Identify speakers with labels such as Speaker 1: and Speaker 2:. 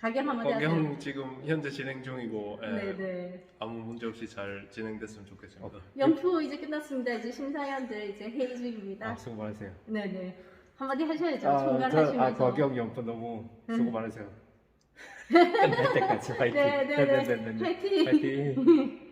Speaker 1: 가게만
Speaker 2: 관경 지금 현재 진행 중이고 예,
Speaker 1: 네네.
Speaker 2: 아무 문제 없이 잘 진행됐으면 좋겠습니다. 어, 예.
Speaker 1: 연표 이제 끝났습니다. 이제 심사위원들 이제 회의 중입니다.
Speaker 3: 아, 수고 많으세요.
Speaker 1: 네네. 한마디 하셔야죠.
Speaker 3: 아,
Speaker 1: 총괄하시면서.
Speaker 3: 아, 과경 연표 너무 수고 많으세요. 끝날 때까지 화이팅.
Speaker 1: 네네네.
Speaker 3: 네네네네.
Speaker 1: 화이팅.
Speaker 3: 화이팅.